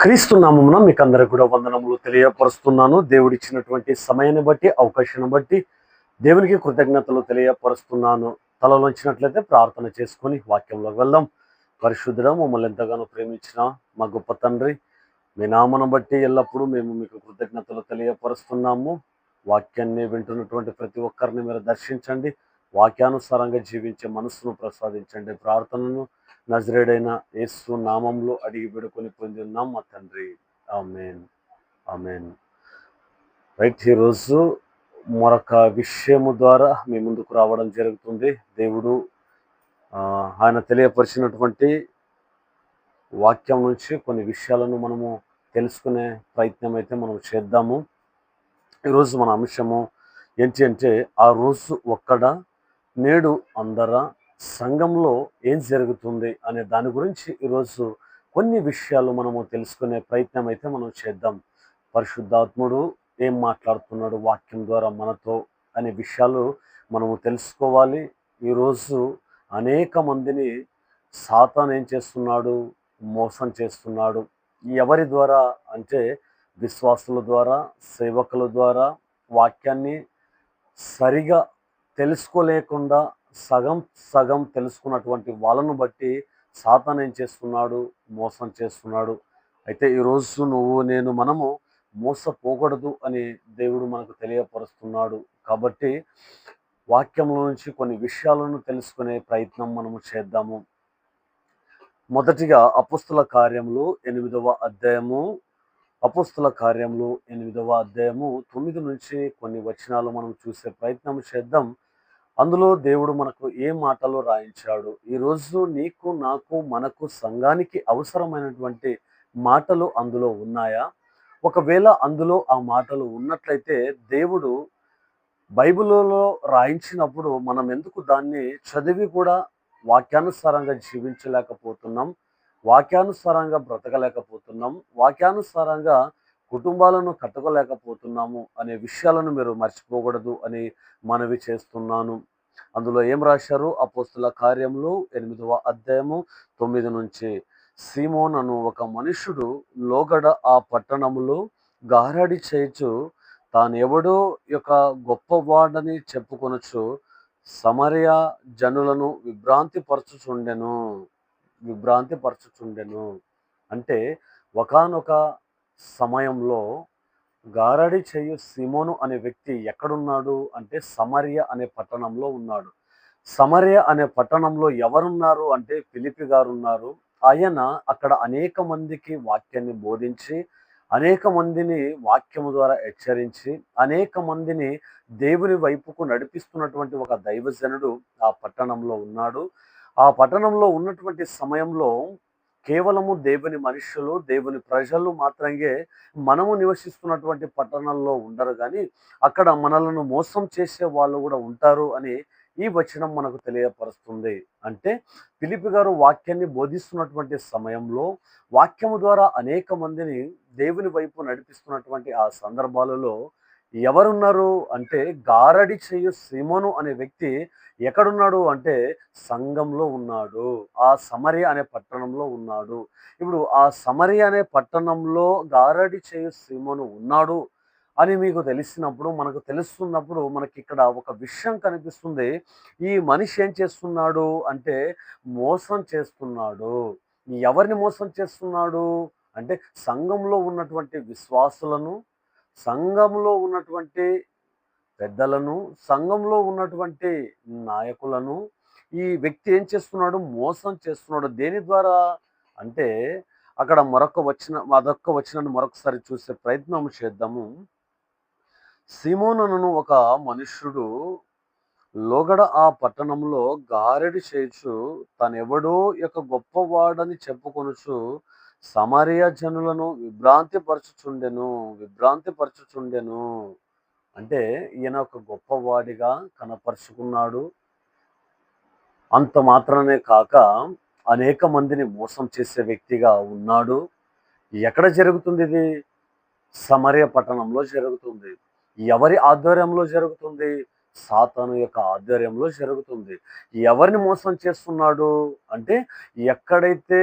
క్రీస్తు నామమున మీకు అందరికి కూడా వందనములు తెలియపరుస్తున్నాను. దేవుడిచ్చినటువంటి సమయాన్ని బట్టి అవకాశాన్ని బట్టి దేవునికి కృతజ్ఞతలు తెలియపరుస్తున్నాను. తలలోంచినట్లయితే ప్రార్థన చేసుకొని వాక్యంలోకి వెళ్దాం. పరిశుద్ధుడ మమ్మల్ని ఎంతగానో ప్రేమించిన మా గొప్ప తండ్రి మీ నామను బట్టి ఎల్లప్పుడూ మేము మీకు కృతజ్ఞతలు తెలియపరుస్తున్నాము. వాక్యాన్ని వింటున్నటువంటి ప్రతి ఒక్కరిని మీరు దర్శించండి. వాక్యానుసారంగా జీవించే మనస్సును ప్రసాదించండి. ప్రార్థనను నజరేడైన యేసు నామంలో అడిగి పెడుకొని పొంది ఉన్నాం మా తండ్రి. ఆమెన్. ఆమెన్. రైట్ ఈరోజు మరొక విషయము ద్వారా మీ ముందుకు రావడం జరుగుతుంది. దేవుడు ఆయన తెలియపరిచినటువంటి వాక్యం నుంచి కొన్ని విషయాలను మనము తెలుసుకునే ప్రయత్నం అయితే మనం చేద్దాము. ఈరోజు మన అంశము ఏంటి అంటే ఆ రోజు ఒక్కడ నేడు అందరా సంఘంలో ఏం జరుగుతుంది అనే దాని గురించి ఈరోజు కొన్ని విషయాలు మనము తెలుసుకునే ప్రయత్నం అయితే మనం చేద్దాం. పరిశుద్ధాత్ముడు ఏం మాట్లాడుతున్నాడు వాక్యం ద్వారా మనతో అనే విషయాలు మనము తెలుసుకోవాలి. ఈరోజు అనేక మందిని సాతాన్ ఏం చేస్తున్నాడు? మోసం చేస్తున్నాడు. ఎవరి ద్వారా? అంటే విశ్వాసుల ద్వారా సేవకుల ద్వారా వాక్యాన్ని సరిగా తెలుసుకోలేకుండా సగం సగం తెలుసుకున్నటువంటి వాళ్ళను బట్టి సాతాన్ ఏం చేస్తున్నాడు? మోసం చేస్తున్నాడు. అయితే ఈరోజు నువ్వు నేను మనము మోసపోకూడదు అని దేవుడు మనకు తెలియపరుస్తున్నాడు. కాబట్టి వాక్యంలో నుంచి కొన్ని విషయాలను తెలుసుకునే ప్రయత్నం మనము చేద్దాము. మొదటిగా అపుస్తుల కార్యములు ఎనిమిదవ అధ్యాయము. అపుస్తుల కార్యములు ఎనిమిదవ అధ్యాయము తొమ్మిది నుంచి కొన్ని వచనాలు మనం చూసే ప్రయత్నం చేద్దాం. అందులో దేవుడు మనకు ఏ మాటలు రాయించాడు? ఈరోజు నీకు నాకు మనకు సంఘానికి అవసరమైనటువంటి మాటలు అందులో ఉన్నాయా? ఒకవేళ అందులో ఆ మాటలు ఉన్నట్లయితే దేవుడు బైబిల్లో రాయించినప్పుడు మనం ఎందుకు దాన్ని చదివి కూడా వాక్యానుసారంగా జీవించలేకపోతున్నాం? వాక్యానుసారంగా బ్రతకలేకపోతున్నాం? వాక్యానుసారంగా కుటుంబాలను కట్టుకోలేకపోతున్నాము అనే విషయాలను మీరు మర్చిపోకూడదు అని మనవి చేస్తున్నాను. అందులో ఏం రాశారు? అపోస్తుల కార్యములు ఎనిమిదవ అధ్యాయము తొమ్మిది నుంచి. సీమోన్ అను ఒక మనుషుడు లోగడ ఆ పట్టణములో గారడి చేయుచు తాను ఎవడో యొక్క గొప్పవాడని చెప్పుకొనొచ్చు సమరయ జనులను విభ్రాంతి పరచుచుండెను విభ్రాంతి పరచుచుండెను అంటే ఒకానొక సమయంలో గారడి చేయు సిమోను అనే వ్యక్తి ఎక్కడున్నాడు అంటే సమర్య అనే పట్టణంలో ఉన్నాడు. సమర్య అనే పట్టణంలో ఎవరున్నారు అంటే ఫిలిపి గారు ఉన్నారు ఆయన అక్కడ అనేక మందికి వాక్యాన్ని బోధించి అనేక మందిని వాక్యము ద్వారా హెచ్చరించి అనేక మందిని దేవుని వైపుకు నడిపిస్తున్నటువంటి ఒక దైవజనుడు ఆ పట్టణంలో ఉన్నాడు. ఆ పట్టణంలో ఉన్నటువంటి సమయంలో కేవలము దేవుని మనుషులు దేవుని ప్రజలు మాత్రమే మనము నివసిస్తున్నటువంటి పట్టణాల్లో ఉండరు. కానీ అక్కడ మనలను మోసం చేసే వాళ్ళు కూడా ఉంటారు అని ఈ వచనం మనకు తెలియపరుస్తుంది. అంటే పిలిపి గారు వాక్యాన్ని బోధిస్తున్నటువంటి సమయంలో వాక్యము ద్వారా అనేక మందిని దేవుని వైపు నడిపిస్తున్నటువంటి ఆ సందర్భాలలో ఎవరున్నారు అంటే గారడి చేయు సీమోను అనే వ్యక్తి ఎక్కడున్నాడు అంటే సంఘంలో ఉన్నాడు. ఆ సమరి అనే పట్టణంలో ఉన్నాడు. ఇప్పుడు ఆ సమరి అనే పట్టణంలో గారడి చేయు సీమోను ఉన్నాడు అని మీకు తెలిసినప్పుడు మనకు తెలుస్తున్నప్పుడు మనకి ఇక్కడ ఒక విషయం కనిపిస్తుంది. ఈ మనిషి ఏం చేస్తున్నాడు అంటే మోసం చేస్తున్నాడు. ఎవరిని మోసం చేస్తున్నాడు అంటే సంఘంలో ఉన్నటువంటి విశ్వాసులను సంఘంలో ఉన్నటువంటి పెద్దలను సంఘంలో ఉన్నటువంటి నాయకులను ఈ వ్యక్తి ఏం చేస్తున్నాడు? మోసం చేస్తున్నాడు. దేని ద్వారా? అంటే అక్కడ మరొక వచ్చిన అదొక్క వచ్చిన మరొకసారి చూసే ప్రయత్నం చేద్దాము. సిమోనను ఒక మనుష్యుడు లోగడ ఆ పట్టణంలో గారెడి చేయొచ్చు తనెవడో యొక్క గొప్పవాడని చెప్పుకొనుచు సమరియా జనులను విభ్రాంతి పరచుచుండెను విభ్రాంతి పరచుచుండెను అంటే ఈయన ఒక గొప్పవాడిగా కనపరుచుకున్నాడు. అంత మాత్రమే కాక అనేక మందిని మోసం చేసే వ్యక్తిగా ఉన్నాడు. ఎక్కడ జరుగుతుంది ఇది? సమరయ పట్టణంలో జరుగుతుంది. ఎవరి ఆధ్వర్యంలో జరుగుతుంది? సాతాను యొక్క ఆధ్వర్యంలో జరుగుతుంది. ఎవరిని మోసం చేస్తున్నాడు? అంటే ఎక్కడైతే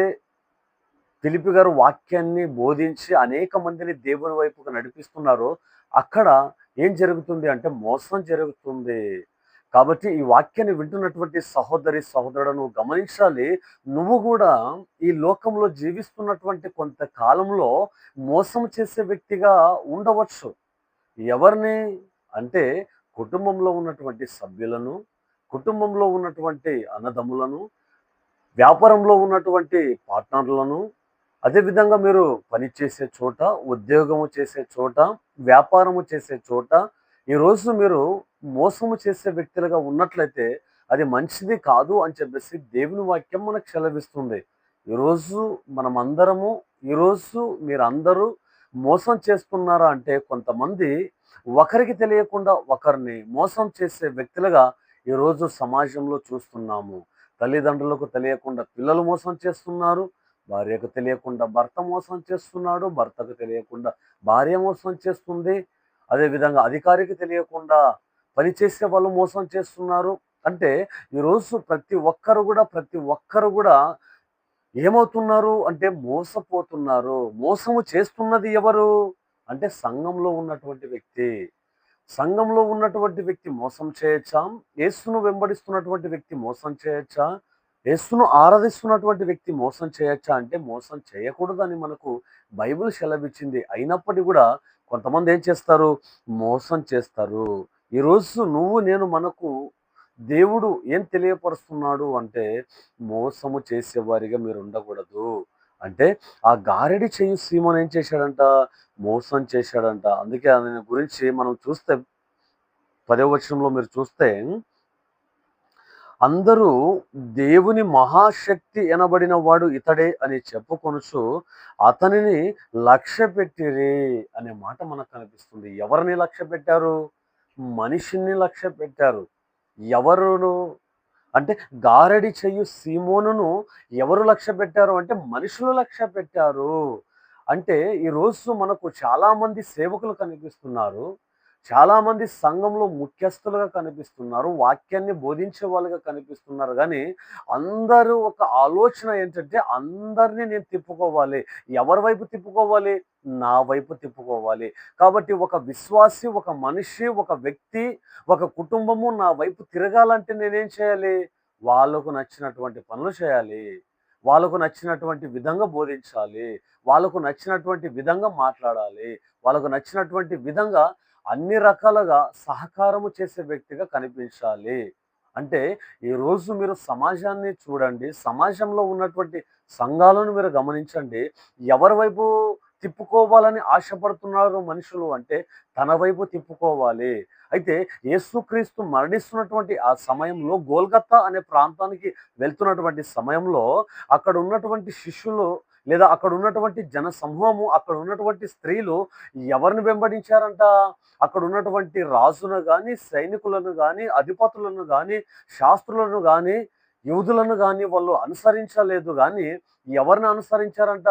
ఫిలిపి గారు వాక్యాన్ని బోధించి అనేక మందిని దేవుని వైపుకు నడిపిస్తున్నారు అక్కడ ఏం జరుగుతుంది అంటే మోసం జరుగుతుంది. కాబట్టి ఈ వాక్యాన్ని వింటున్నటువంటి సహోదరి సహోదరుడు నువ్వు గమనించాలి. నువ్వు కూడా ఈ లోకంలో జీవిస్తున్నటువంటి కొంతకాలంలో మోసం చేసే వ్యక్తిగా ఉండవచ్చు. ఎవరిని? అంటే కుటుంబంలో ఉన్నటువంటి సభ్యులను కుటుంబంలో ఉన్నటువంటి అన్నదమ్ములను వ్యాపారంలో ఉన్నటువంటి పార్ట్నర్లను అదేవిధంగా మీరు పనిచేసే చోట ఉద్యోగము చేసే చోట వ్యాపారము చేసే చోట ఈరోజు మీరు మోసము చేసే వ్యక్తులుగా ఉన్నట్లయితే అది మంచిది కాదు అని చెప్పేసి దేవుని వాక్యం మనకు సెలవిస్తుంది. ఈరోజు మనమందరము ఈరోజు మీరందరూ మోసం చేస్తున్నారా అంటే కొంతమంది ఒకరికి తెలియకుండా ఒకరిని మోసం చేసే వ్యక్తులుగా ఈరోజు సమాజంలో చూస్తున్నాము. తల్లిదండ్రులకు తెలియకుండా పిల్లలు మోసం చేస్తున్నారు భార్యకు తెలియకుండా భర్త మోసం చేస్తున్నాడు భర్తకు తెలియకుండా భార్య మోసం చేస్తుంది. అదేవిధంగా అధికారికి తెలియకుండా పనిచేసే వాళ్ళు మోసం చేస్తున్నారు. అంటే ఈరోజు ప్రతి ఒక్కరు కూడా ప్రతి ఒక్కరు కూడా ఏమవుతున్నారు అంటే మోసపోతున్నారు. మోసము చేస్తున్నది ఎవరు? అంటే సంఘంలో ఉన్నటువంటి వ్యక్తి. సంఘంలో ఉన్నటువంటి వ్యక్తి మోసం చేయొచ్చా? యేసును వెంబడిస్తున్నటువంటి వ్యక్తి మోసం చేయొచ్చా? యేసును ఆరాధిస్తున్నటువంటి వ్యక్తి మోసం చేయొచ్చా అంటే మోసం చేయకూడదని మనకు బైబిల్ సెలవిచ్చింది. అయినప్పటికీ కూడా కొంతమంది ఏం చేస్తారు? మోసం చేస్తారు. ఈరోజు నువ్వు నేను మనకు దేవుడు ఏం తెలియపరుస్తున్నాడు అంటే మోసము చేసేవారిగా మీరు ఉండకూడదు. అంటే ఆ గారెడి చేయు సీమను ఏం చేశాడంట? మోసం చేశాడంట. అందుకే దాని గురించి మనం చూస్తే పదవ వచనంలో మీరు చూస్తే అందరూ దేవుని మహాశక్తి ఎనబడిన వాడు ఇతడే అని చెప్పుకొనుచు అతనిని లక్ష్య పెట్టిరే అనే మాట మనకు కనిపిస్తుంది. ఎవరిని లక్ష్య పెట్టారు? మనిషిని లక్ష్య పెట్టారు. ఎవరును? అంటే గారడి చెయ్యి సీమోనును ఎవరు లక్ష్య పెట్టారు? అంటే మనుషులు లక్ష్య పెట్టారు. అంటే ఈరోజు మనకు చాలామంది సేవకులు కనిపిస్తున్నారు. చాలామంది సంఘంలో ముఖ్యస్థులుగా కనిపిస్తున్నారు వాక్యాన్ని బోధించే వాళ్ళుగా కనిపిస్తున్నారు. కానీ అందరూ ఒక ఆలోచన ఏంటంటే అందరినీ నేను తిప్పుకోవాలి. ఎవరి వైపు తిప్పుకోవాలి? నా వైపు తిప్పుకోవాలి. కాబట్టి ఒక విశ్వాసి ఒక మనిషి ఒక వ్యక్తి ఒక కుటుంబము నా వైపు తిరగాలంటే నేనేం చేయాలి? వాళ్ళకు నచ్చినటువంటి పనులు చేయాలి. వాళ్ళకు నచ్చినటువంటి విధంగా బోధించాలి. వాళ్ళకు నచ్చినటువంటి విధంగా మాట్లాడాలి. వాళ్ళకు నచ్చినటువంటి విధంగా అన్ని రకాలుగా సహకారము చేసే వ్యక్తిగా కనిపించాలి. అంటే ఈరోజు మీరు సమాజాన్ని చూడండి సమాజంలో ఉన్నటువంటి సంఘాలను మీరు గమనించండి. ఎవరి వైపు తిప్పుకోవాలని ఆశపడుతున్నారు మనుషులు అంటే తన వైపు తిప్పుకోవాలి. అయితే యేసుక్రీస్తు మరణిస్తున్నటువంటి ఆ సమయంలో గోల్గత్తా అనే ప్రాంతానికి వెళ్తున్నటువంటి సమయంలో అక్కడ ఉన్నటువంటి శిష్యులు లేదా అక్కడ ఉన్నటువంటి జన సమూహము అక్కడ ఉన్నటువంటి స్త్రీలు ఎవరిని వెంబడించారంట? అక్కడ ఉన్నటువంటి రాజును కానీ సైనికులను కానీ అధిపతులను కానీ శాస్త్రులను కానీ యూదులను కానీ వాళ్ళు అనుసరించలేదు కానీ ఎవరిని అనుసరించారంట?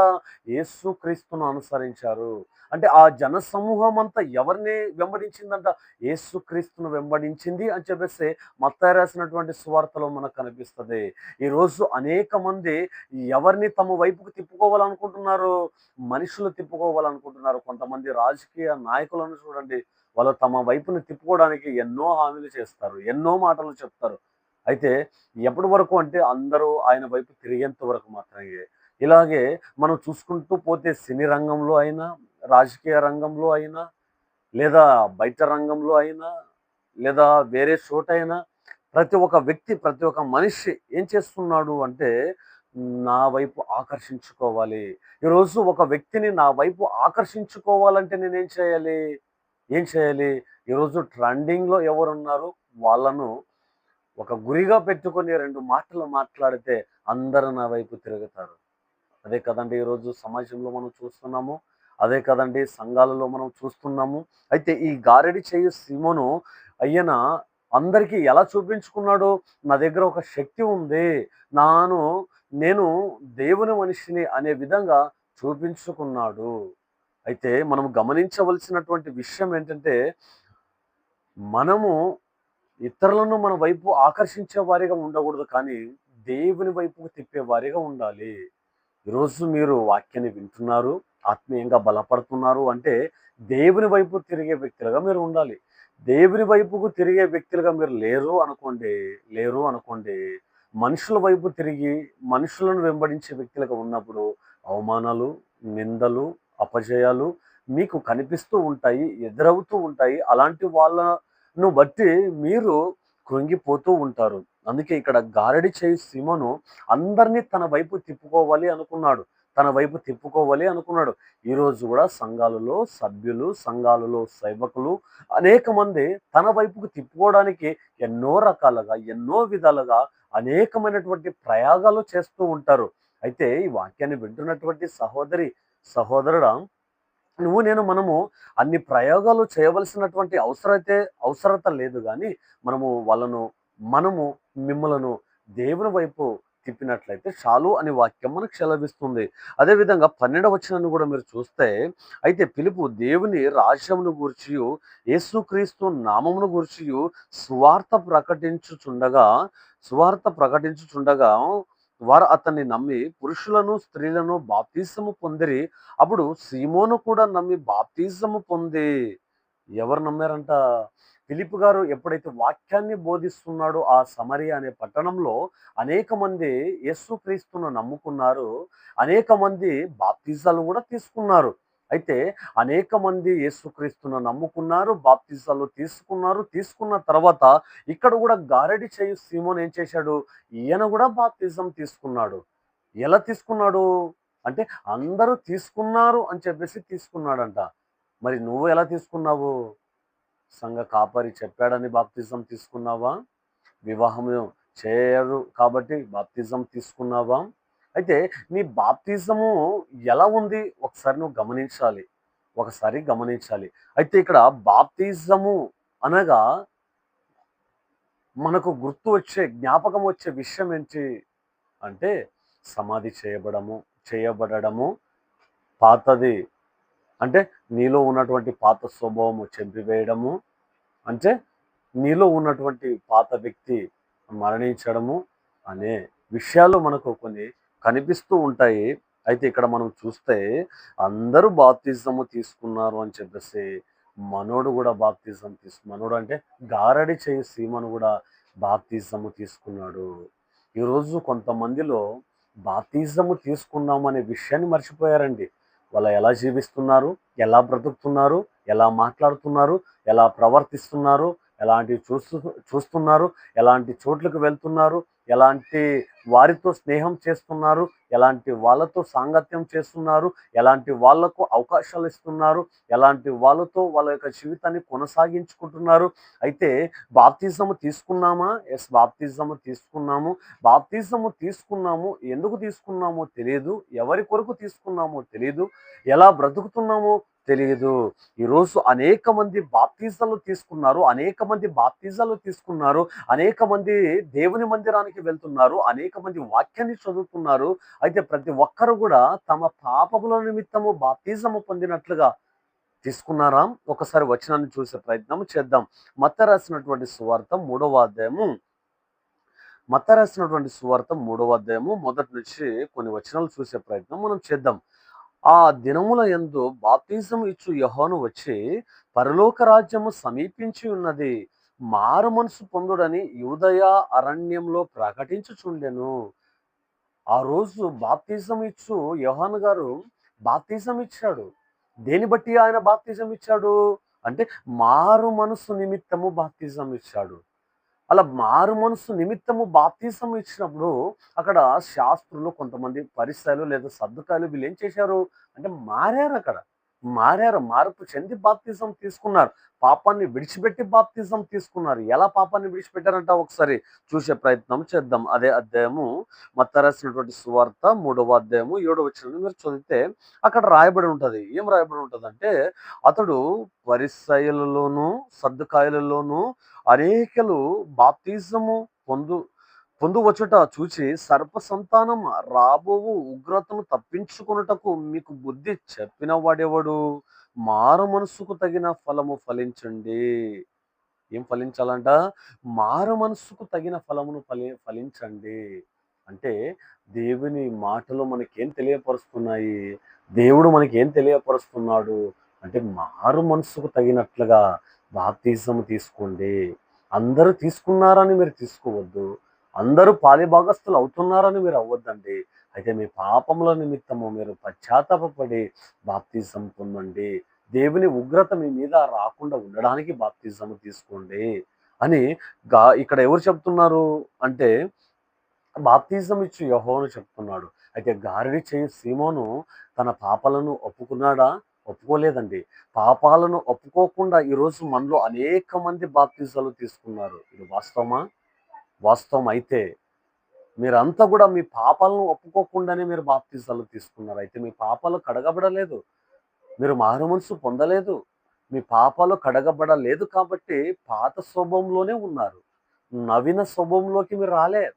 యేసు క్రీస్తును అనుసరించారు. అంటే ఆ జన సమూహం అంతా ఎవరిని వెంబడించిందంట? యేసు క్రీస్తును వెంబడించింది అని చెప్పేసి మత్తాయి రాసినటువంటి సువార్తలో మనకు కనిపిస్తుంది. ఈరోజు అనేక మంది ఎవరిని తమ వైపుకు తిప్పుకోవాలనుకుంటున్నారు? మనుషులు తిప్పుకోవాలనుకుంటున్నారు. కొంతమంది రాజకీయ నాయకులను చూడండి. వాళ్ళు తమ వైపుని తిప్పుకోవడానికి ఎన్నో హామీలు చేస్తారు. ఎన్నో మాటలు చెప్తారు. అయితే ఎప్పటి వరకు అంటే అందరూ ఆయన వైపు తిరిగేంత వరకు మాత్రమే. ఇలాగే మనం చూసుకుంటూ పోతే సినీ రంగంలో అయినా రాజకీయ రంగంలో అయినా లేదా బయట రంగంలో అయినా లేదా వేరే చోట అయినా ప్రతి ఒక్క వ్యక్తి ప్రతి ఒక్క మనిషి ఏం చేస్తున్నాడు అంటే నా వైపు ఆకర్షించుకోవాలి. ఈరోజు ఒక వ్యక్తిని నా వైపు ఆకర్షించుకోవాలంటే నేనేం చేయాలి? ఏం చేయాలి? ఈరోజు ట్రెండింగ్లో ఎవరున్నారు? వాళ్ళను ఒక గురిగా పెట్టుకొని రెండు మాటలు మాట్లాడితే అందరూ నా వైపు తిరుగుతారు. అదే కదండి ఈరోజు సమాజంలో మనం చూస్తున్నాము అదే కదండి సంఘాలలో మనం చూస్తున్నాము. అయితే ఈ గారెడి చేయు సీమను అయ్యన అందరికీ ఎలా చూపించుకున్నాడు? నా దగ్గర ఒక శక్తి ఉంది. నాను నేను దేవుని మనిషిని అనే విధంగా చూపించుకున్నాడు. అయితే మనం గమనించవలసినటువంటి విషయం ఏంటంటే మనము ఇతరులను మన వైపు ఆకర్షించే వారిగా ఉండకూడదు కానీ దేవుని వైపుకు తిప్పే వారిగా ఉండాలి. ఈరోజు మీరు వాక్యాన్ని వింటున్నారు ఆత్మీయంగా బలపడుతున్నారు అంటే దేవుని వైపు తిరిగే వ్యక్తులుగా మీరు ఉండాలి. దేవుని వైపుకు తిరిగే వ్యక్తులుగా మీరు లేరు అనుకోండి లేరు అనుకోండి మనుషుల వైపు తిరిగి మనుషులను వెంబడించే వ్యక్తులుగా ఉన్నప్పుడు అవమానాలు నిందలు అపజయాలు మీకు కనిపిస్తూ ఉంటాయి ఎదురవుతూ ఉంటాయి. అలాంటి వాళ్ళ ను బట్టి మీరు కృంగిపోతూ ఉంటారు. అందుకే ఇక్కడ గారడి చేయి సీమను అందరినీ తన వైపు తిప్పుకోవాలి అనుకున్నాడు. తన వైపు తిప్పుకోవాలి అనుకున్నాడు. ఈరోజు కూడా సంఘాలలో సభ్యులు సంఘాలలో సేవకులు అనేక మంది తన వైపుకు తిప్పుకోవడానికి ఎన్నో రకాలుగా ఎన్నో విధాలుగా అనేకమైనటువంటి ప్రయాగాలు చేస్తూ ఉంటారు. అయితే ఈ వాక్యాన్ని వింటున్నటువంటి సహోదరి సహోదరుడా నువ్వు నేను మనము అన్ని ప్రయోగాలు చేయవలసినటువంటి అవసరతే అవసరత లేదు కానీ మనము వాళ్ళను మనము మిమ్మలను దేవుని వైపు తిప్పినట్లయితే చాలు అని వాక్యం మనకు సెలవిస్తుంది. అదేవిధంగా పన్నెండవ వచనాన్ని కూడా మీరు చూస్తే అయితే పిలుపు దేవుని రాజ్యమును గూర్చి యేసుక్రీస్తు నామమును గూర్చి సువార్త ప్రకటించుచుండగా సువార్త ప్రకటించుచుండగా వారు అతన్ని నమ్మి పురుషులను స్త్రీలను బాప్తీసము పొందిరి. అప్పుడు సీమోను కూడా నమ్మి బాప్తీసము పొంది. ఎవరు నమ్మారంట? ఫిలిప్ గారు ఎప్పుడైతే వాక్యాన్ని బోధిస్తున్నాడో ఆ సమరి అనే పట్టణంలో అనేక మంది యేసుక్రీస్తును నమ్ముకున్నారు. అనేక మంది బాప్తీసాలు కూడా తీసుకున్నారు. అయితే అనేక మంది యేసుక్రీస్తును నమ్ముకున్నారు బాప్తిజాలు తీసుకున్నారు. తీసుకున్న తర్వాత ఇక్కడ కూడా గారడి చేయు సీమోన్ ఏం చేశాడు? ఈయన కూడా బాప్తిజం తీసుకున్నాడు. ఎలా తీసుకున్నాడు? అంటే అందరూ తీసుకున్నారు అని చెప్పేసి తీసుకున్నాడంట. మరి నువ్వు ఎలా తీసుకున్నావు? సంఘ కాపరి చెప్పాడని బాప్తిజం తీసుకున్నావా? వివాహం చేయరు కాబట్టి బాప్తిజం తీసుకున్నావా? అయితే నీ బాప్తిజము ఎలా ఉంది? ఒకసారి నువ్వు గమనించాలి. ఒకసారి గమనించాలి. అయితే ఇక్కడ బాప్తిజము అనగా మనకు గుర్తు వచ్చే జ్ఞాపకం వచ్చే విషయం ఏంటి అంటే సమాధి చేయబడము చేయబడము పాతది. అంటే నీలో ఉన్నటువంటి పాత స్వభావము చెంపివేయడము. అంటే నీలో ఉన్నటువంటి పాత వ్యక్తి మరణించడము అనే విషయాలు మనకు కొన్ని కనిపిస్తూ ఉంటాయి. అయితే ఇక్కడ మనం చూస్తే అందరూ బాప్తిజము తీసుకున్నారు అని చెప్పేసి మనోడు కూడా బాప్తిజం తీసుకు మనోడు అంటే గారడి చేయి సీమను కూడా బాప్తిజము తీసుకున్నాడు. ఈరోజు కొంతమందిలో బాప్తిజము తీసుకున్నామనే విషయాన్ని మర్చిపోయారండి. వాళ్ళు ఎలా జీవిస్తున్నారు? ఎలా బ్రతుకుతున్నారు? ఎలా మాట్లాడుతున్నారు? ఎలా ప్రవర్తిస్తున్నారు? ఎలాంటివి చూస్తూ చూస్తున్నారు? ఎలాంటి చోట్లకు వెళ్తున్నారు? ఎలాంటి వారితో స్నేహం చేస్తున్నారు? ఎలాంటి వాళ్ళతో సాంగత్యం చేస్తున్నారు? ఎలాంటి వాళ్ళకు అవకాశాలు ఇస్తున్నారు? ఎలాంటి వాళ్ళతో వాళ్ళ యొక్క జీవితాన్ని కొనసాగించుకుంటున్నారు? అయితే బాప్తిజము తీసుకున్నామా? ఎస్ బాప్తిజము తీసుకున్నాము. బాప్తిజము తీసుకున్నాము. ఎందుకు తీసుకున్నామో తెలియదు ఎవరి కొరకు తీసుకున్నామో తెలియదు ఎలా బ్రతుకుతున్నామో తెలియదు. ఈరోజు అనేక మంది బాప్తీజాలు తీసుకున్నారు అనేక మంది బాప్తీజాలు తీసుకున్నారు అనేక మంది దేవుని మందిరానికి వెళ్తున్నారు అనేక మంది వాక్యాన్ని చదువుతున్నారు. అయితే ప్రతి ఒక్కరు కూడా తమ పాపముల నిమిత్తము బాప్తిజము పొందినట్లుగా తీసుకున్నారా? ఒకసారి వచనాన్ని చూసే ప్రయత్నం చేద్దాం. మత్త రాసినటువంటి సువార్త మూడవ అధ్యాయము. మత్త రాసినటువంటి సువార్త మూడవ అధ్యాయము. మొదటి నుంచి కొన్ని వచనాలు చూసే ప్రయత్నం మనం చేద్దాం. ఆ దినముల ఎందు బాప్తిజం ఇచ్చు యహోను వచ్చి పరలోక రాజ్యము సమీపించి ఉన్నది. మారు మనసు పొందుడని యూదయ అరణ్యంలో ప్రకటించుచుండెను. ఆ రోజు బాప్తిజం ఇచ్చు యోహాన్ గారు బాప్తిజం ఇచ్చాడు. దేని బట్టి ఆయన బాప్తిజం ఇచ్చాడు? అంటే మారు మనసు నిమిత్తము బాప్తిజం ఇచ్చాడు. అలా మారు మనసు నిమిత్తము బాప్తీసం ఇచ్చినప్పుడు అక్కడ శాస్త్రులు కొంతమంది పరిసరాలు లేదా సర్దుకాయలు వీళ్ళు ఏం చేశారు? అంటే మారారు అక్కడ మారారు మార్పు చెంది బాప్తిజం తీసుకున్నారు. పాపాన్ని విడిచిపెట్టి బాప్తిజం తీసుకున్నారు. ఎలా పాపాన్ని విడిచిపెట్టారంట ఒకసారి చూసే ప్రయత్నం చేద్దాం. అదే అధ్యాయము మత్త రాసినటువంటి సువార్త మూడవ అధ్యాయము ఏడవ వచ్చిన మీరు చదివితే అక్కడ రాయబడి ఉంటుంది. ఏం రాయబడి ఉంటుంది అంటే అతడు పరిసయలలోను సర్దుకాయలలోను అనేకలు బాప్తిజము పొందు పొందువచ్చుట చూచి సర్ప సంతానం రాబోవు ఉగ్రతను తప్పించుకొనుటకు మీకు బుద్ధి చెప్పిన వాడెవడు మారు మనసుకు తగిన ఫలము ఫలించండి. ఏం ఫలించాలంట? మారు మనసుకు తగిన ఫలమును ఫలి ఫలించండి. అంటే దేవుని మాటలు మనకేం తెలియపరుస్తున్నాయి? దేవుడు మనకేం తెలియపరుస్తున్నాడు? అంటే మారు మనసుకు తగినట్లుగా బాప్తిజం తీసుకోండి. అందరూ తీసుకున్నారని మీరు తీసుకోవద్దు. అందరూ పాలిభాగస్తులు అవుతున్నారని మీరు అవ్వద్దండి. అయితే మీ పాపముల నిమిత్తము మీరు పశ్చాత్తాపడి బాప్తిజం పొందండి. దేవుని ఉగ్రత మీ మీద రాకుండా ఉండడానికి బాప్తిజం తీసుకోండి అని గా ఇక్కడ ఎవరు చెప్తున్నారు అంటే బాప్తిజం ఇచ్చి యహోను చెప్తున్నాడు. అయితే గారిడి చేయి సీమోను తన పాపాలను ఒప్పుకున్నాడా? ఒప్పుకోలేదండి. పాపాలను ఒప్పుకోకుండా ఈరోజు మనలో అనేక మంది బాప్తిజాలు తీసుకున్నారు. ఇది వాస్తవమా? వాస్తవం అయితే మీరంతా కూడా మీ పాపాలను ఒప్పుకోకుండానే మీరు బాప్తిజాలు తీసుకున్నారు. అయితే మీ పాపాలు కడగబడలేదు. మీరు మారు మనసు పొందలేదు. మీ పాపాలు కడగబడలేదు కాబట్టి పాత స్వభావంలోనే ఉన్నారు. నవీన స్వభావంలోకి మీరు రాలేదు.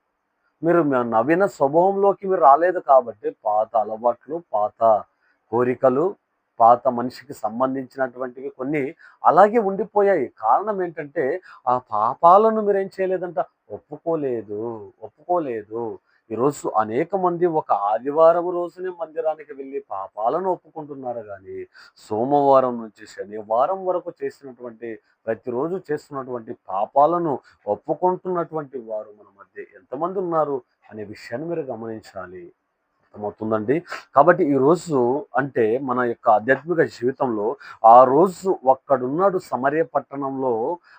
మీరు నవీన స్వభావంలోకి మీరు రాలేదు కాబట్టి పాత అలవాట్లు పాత కోరికలు పాత మనిషికి సంబంధించినటువంటివి కొన్ని అలాగే ఉండిపోయాయి. కారణం ఏంటంటే ఆ పాపాలను మీరు ఏం చేయలేదంట? ఒప్పుకోలేదు ఒప్పుకోలేదు. ఈరోజు అనేక మంది ఒక ఆదివారం రోజునే మందిరానికి వెళ్ళి పాపాలను ఒప్పుకుంటున్నారు కానీ సోమవారం నుంచి శనివారం వరకు చేసినటువంటి ప్రతిరోజు చేస్తున్నటువంటి పాపాలను ఒప్పుకుంటున్నటువంటి వారు మన మధ్య ఎంతమంది ఉన్నారు అనే విషయాన్ని మీరు గమనించాలి. అర్థమవుతుందండి. కాబట్టి ఈ రోజు అంటే మన యొక్క ఆధ్యాత్మిక జీవితంలో ఆ రోజు ఒక్కడున్నాడు సమరే పట్టణంలో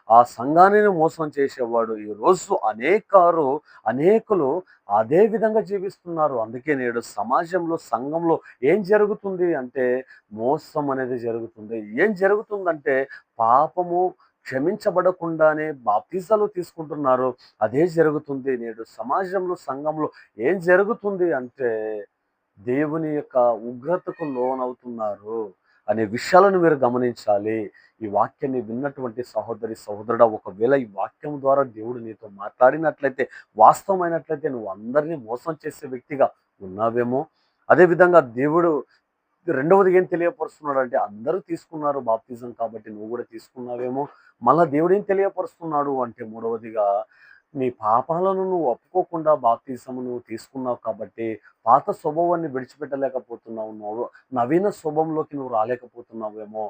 ఆ సంఘాన్ని మోసం చేసేవాడు. ఈ రోజు అనేకారు అనేకులు అదే విధంగా జీవిస్తున్నారు. అందుకే నేడు సమాజంలో సంఘంలో ఏం జరుగుతుంది అంటే మోసం అనేది జరుగుతుంది. ఏం జరుగుతుందంటే పాపము క్షమించబడకుండానే బాప్తిజాలు తీసుకుంటున్నారు. అదే జరుగుతుంది నేడు సమాజంలో సంఘంలో. ఏం జరుగుతుంది అంటే దేవుని యొక్క ఉగ్రతకు లోనవుతున్నారు అనే విషయాలను మీరు గమనించాలి. ఈ వాక్యాన్ని విన్నటువంటి సహోదరి సహోదరుడు ఒకవేళ ఈ వాక్యం ద్వారా దేవుడు నీతో మాట్లాడినట్లయితే వాస్తవమైనట్లయితే నువ్వు అందరినీ మోసం చేసే వ్యక్తిగా ఉన్నావేమో. అదేవిధంగా దేవుడు రెండవది ఏం తెలియపరుస్తున్నాడు అంటే అందరూ తీసుకున్నారు బాప్తిజం కాబట్టి నువ్వు కూడా తీసుకున్నావేమో మళ్ళా దేవుడు ఏం తెలియపరుస్తున్నాడు అంటే మూడవదిగా నీ పాపాలను నువ్వు ఒప్పుకోకుండా బాప్తిజం నువ్వు తీసుకున్నావు కాబట్టి పాత స్వభావాన్ని విడిచిపెట్టలేకపోతున్నావు నువ్వు నవీన స్వభావంలోకి నువ్వు రాలేకపోతున్నావేమో.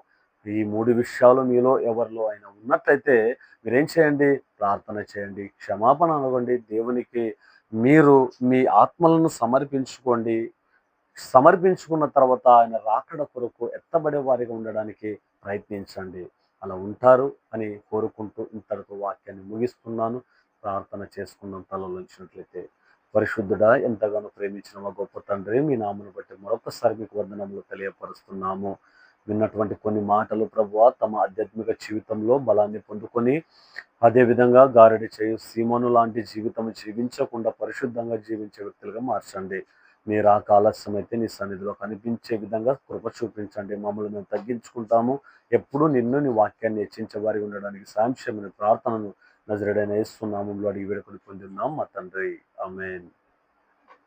ఈ మూడు విషయాలు మీలో ఎవరిలో అయినా ఉన్నట్లయితే మీరేం చేయండి? ప్రార్థన చేయండి క్షమాపణ అనుకోండి దేవునికి మీరు మీ ఆత్మలను సమర్పించుకోండి. సమర్పించుకున్న తర్వాత ఆయన రాకడ కొరకు ఎత్తబడే వారిగా ఉండడానికి ప్రయత్నించండి. అలా ఉంటారు అని కోరుకుంటూ ఇంతటితో వాక్యాన్ని ముగిస్తున్నాను. ప్రార్థన చేసుకున్నాం తలలోంచినట్లయితే పరిశుద్ధుడా ఎంతగానో ప్రేమించిన మా గొప్ప తండ్రి మీ నామను బట్టి మరొకసారి మీకు వందనములు తెలియపరుస్తున్నాము. విన్నటువంటి కొన్ని మాటలు ప్రభువ తమ ఆధ్యాత్మిక జీవితంలో బలాన్ని పొందుకొని అదేవిధంగా గారడి చేయు సీమను లాంటి జీవితం జీవించకుండా పరిశుద్ధంగా జీవించే వ్యక్తులుగా మార్చండి. మీరు ఆ కాలస్యం అయితే నీ సన్నిధిలో కనిపించే విధంగా కృప చూపించండి. మమ్మల్ని మేము తగ్గించుకుంటాము. ఎప్పుడూ నిన్ను నీ వాక్యాన్ని హెచ్చించే వారి ఉండడానికి సాంక్షమైన ప్రార్థనను నజరుడైన వేస్తున్నాము అడిగి వేడుకొని పొందిన్నాం మా తండ్రి. అమేన్